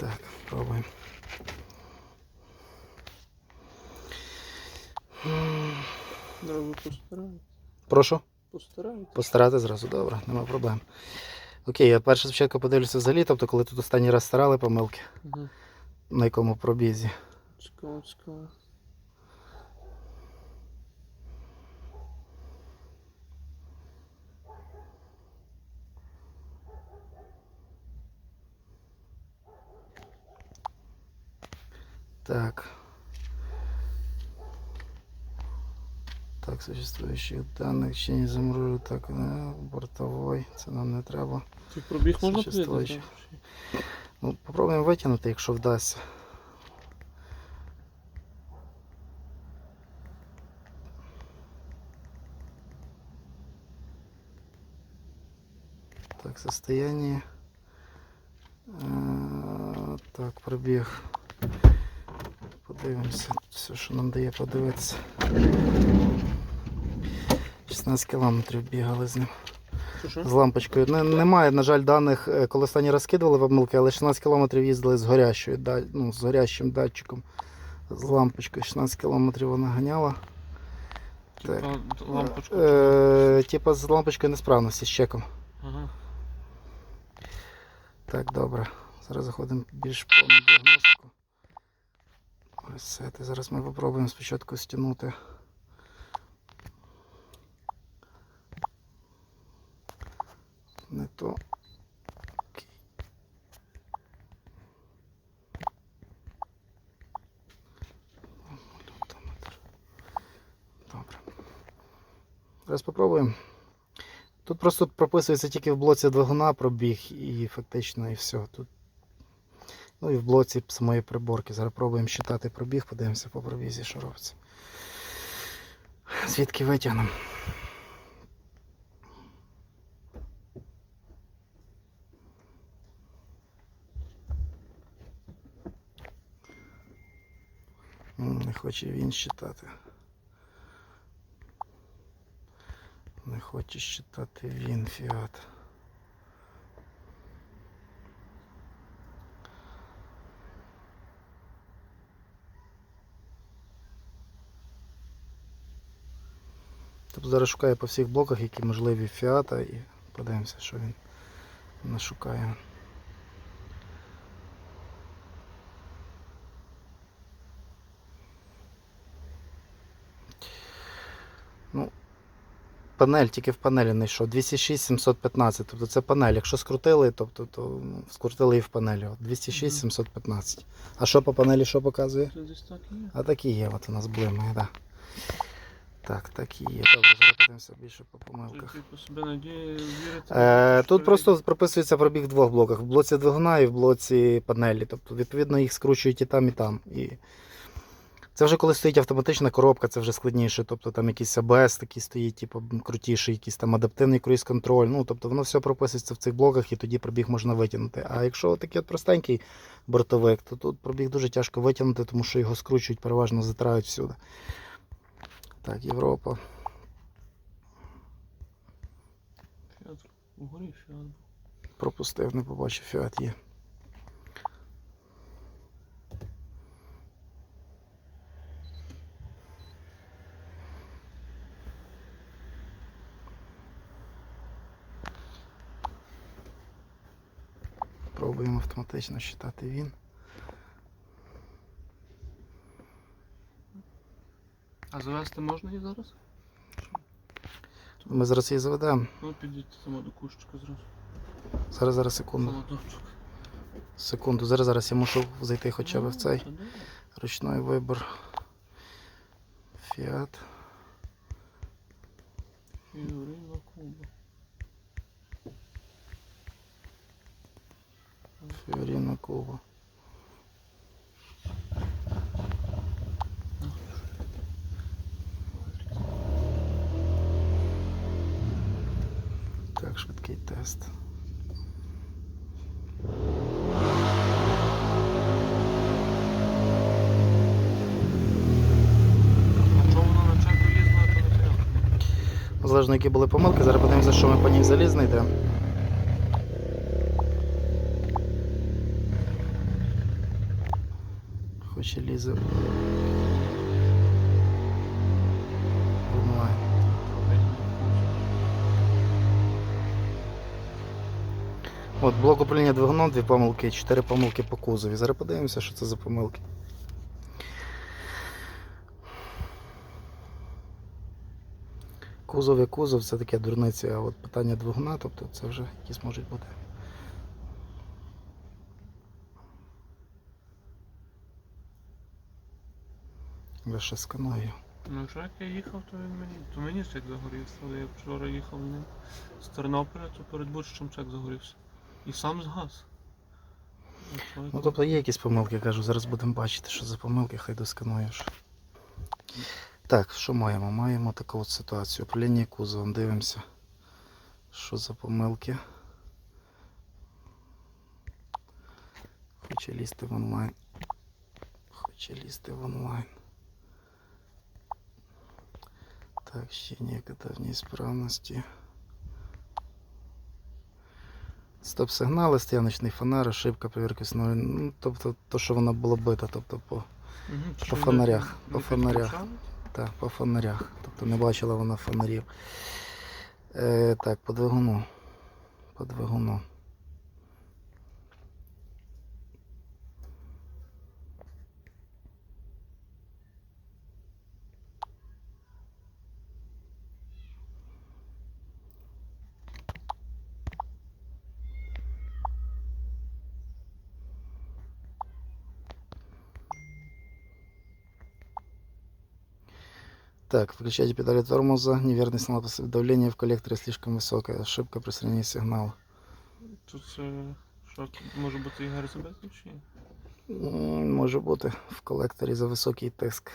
Так, пробуємо. Треба постараюсь. Прошу. Постараюсь. Постарати зразу, добре, нема проблем. Окей, я перше спочатку подивлюся взагалі, тобто коли тут останній раз старали помилки, Угу. на якому пробізі. Цікаво, цікаво. Так. Так, существующих даних ще не замружу, так, не, бортовой, це нам не треба. Ти пробіг можна Существуючий. Ну, попробуємо витягнути, якщо вдасться. Так, состояние. Е, Так, пробіг. Подивимося, все, що нам дає подивитися. 16 кілометрів бігали з ним. Що? З лампочкою. Не, немає, на жаль, даних, е, коли останні раз скидували помилки, але 16 км їздили з горящою, да- ну, з горящим датчиком. З лампочкою 16 км вона ганяла. Так. Лампочку. Е, типа з лампочкою несправності з чеком. Ага. Так, добре. Зараз заходимо більш повну діагностику. Ось це. Ти Зараз ми попробуємо спочатку стягнути. Не то. Добре. Зараз попробуємо. Тут просто прописується тільки в блоці двигуна пробіг і фактично і все. Тут... Ну і в блоці самої приборки. Зараз пробуємо считати пробіг, подивимося по пробізі, що робиться. Звідки витягнемо? Не хоче він считати. Не хоче считати він фіат. Тобто зараз шукає по всіх блоках, які можливі фіата, і подивимося, що він нашукає. Ну, панель, тільки в панелі знайшов. 206 715. Тобто це панель. Якщо скрутили, тобто, то ну, скрутили і в панелі. 206 715. А що по панелі що показує? Так. А так і є, от у нас блимає, да. Так, так і є. Добре, зараз подивимося більше по помилках. Е, тут просто прописується пробіг в двох блоках: в блоці двигуна і в блоці панелі. Тобто, відповідно, їх скручують і там, і там. І це вже коли стоїть автоматична коробка, це вже складніше. Тобто там якийсь АБС такий стоїть, типу крутіший, якийсь там адаптивний круїз-контроль. Ну, тобто воно все прописується в цих блоках і тоді пробіг можна витягнути. А якщо такий от простенький бортовик, то тут пробіг дуже тяжко витягнути, тому що його скручують, переважно затирають всюди. Так, Європа. Фіат. Угорі фіат був. Пропустив, не побачив, фіат є. Пробуємо автоматично считати він. А завести можна її зараз? Ми зараз її заведемо. Ну, підійти там до кущика зразу. Зараз, зараз, секунду. Молоточок. Секунду, зараз, зараз я мушу зайти хоча б в цей Та добре. ручний вибір. Фіат. Фігурина Куба. Фіоріна Куба. Так, швидкий тест. А чому вона на чеку їздила, то не прямо? Залежно, які були помилки, зараз подивимося, що ми по ній взагалі знайдемо. Хоч і лізе. От, блок управління двигуном, дві помилки, чотири помилки по кузові. Зараз подивимося, що це за помилки. Кузов і кузов це таке дурниці, а от питання двигуна, тобто це вже якісь можуть бути. Лише сканую. Ну якщо як я їхав, то він мені. То мені чек загорівся, але я вчора їхав з Тернополя, то перед Бучичем чек загорівся. І сам згас. Ну тобто є якісь помилки, кажу, зараз будемо бачити, що за помилки, хай доскануєш. Так, що маємо? Маємо таку от ситуацію. Управління кузовом, дивимося. Що за помилки. Хоче лізти в онлайн. Хоче лізти в онлайн. Так, ще ніяка несправності. Стоп-сигнали, стояночний фонар, ошибка, перевірки основи. Ну, тобто, то, що вона була бита, тобто по, По фонарях, не по фонарях. Так, по фонарях. Тобто не бачила вона фонарів. Е, так, по двигуну. По двигуну. Так, включайте педали тормоза. Неверный сигнал давления в коллекторе слишком высокая. Ошибка при сравнении сигнала. Тут це що може бути і ГРЗБ чи ні? М, Може бути в колекторі за високий тиск.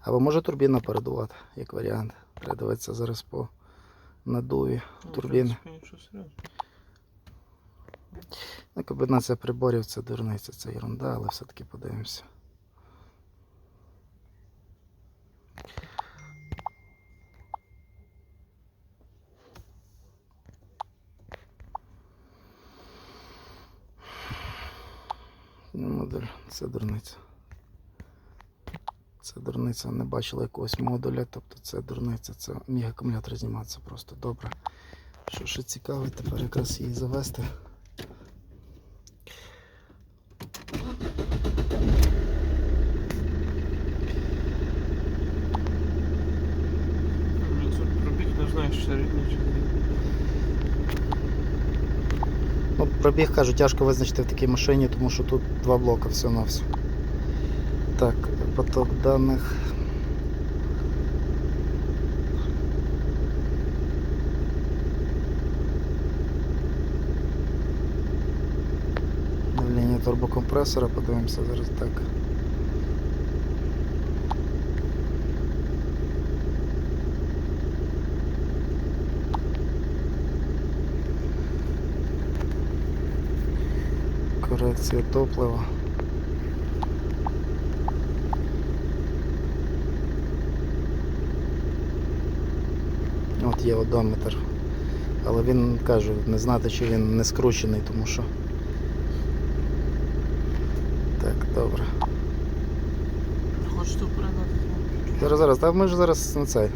Або може турбіна передувати, як варіант. Треба дивитися зараз по надуві Ну, в турбіни. принципі, нічого серйозного. Ну, комбінація приборів це дурниця, це ерунда, але все-таки подивимося. Ну, Модуль, це дурниця. Це дурниця, не бачила якогось модуля, тобто це дурниця, це міг акумулятор зніматися просто добре. Що ще цікаво, тепер якраз її завести. Ну, Це пробіг не знаю, що середній чи ні. Ну, пробіг, кажу, тяжко визначити в такій машині, тому що тут два блока все на все. Так, поток даних. Давлення турбокомпресора, подивимося зараз так. Корекція топлива. От є одометр. Але він кажу, не знати, чи він не скручений, тому що. Так, добре. Хочете передати? Зараз, зараз, так ми ж зараз на цей.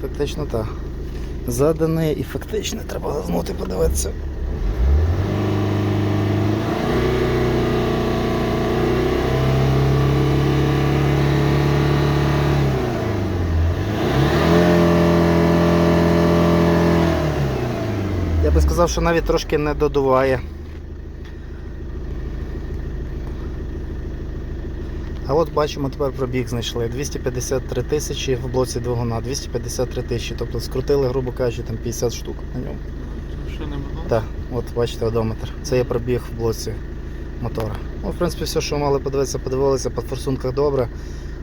Фактично так. Задане і фактичне треба газнути, подивитися. Я би сказав, що навіть трошки не додуває. А от бачимо, тепер пробіг знайшли. 253 тисячі в блоці двигуна, 253 тисячі, тобто скрутили, грубо кажучи, там 50 штук на ньому. Ще не багато. Так, от бачите одометр. Це є пробіг в блоці мотора. Ну, в принципі, все, що мали подивитися, подивилися, по форсунках добре.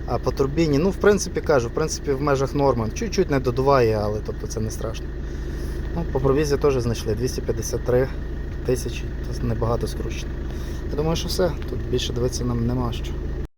А по турбіні, ну, в принципі, кажу, в принципі, в межах норми. Чуть-чуть не додуває, але тобто це не страшно. Ну, по провізії теж знайшли 253 тисячі, це небагато скручено. Я думаю, що все. Тут більше дивитися нам нема що.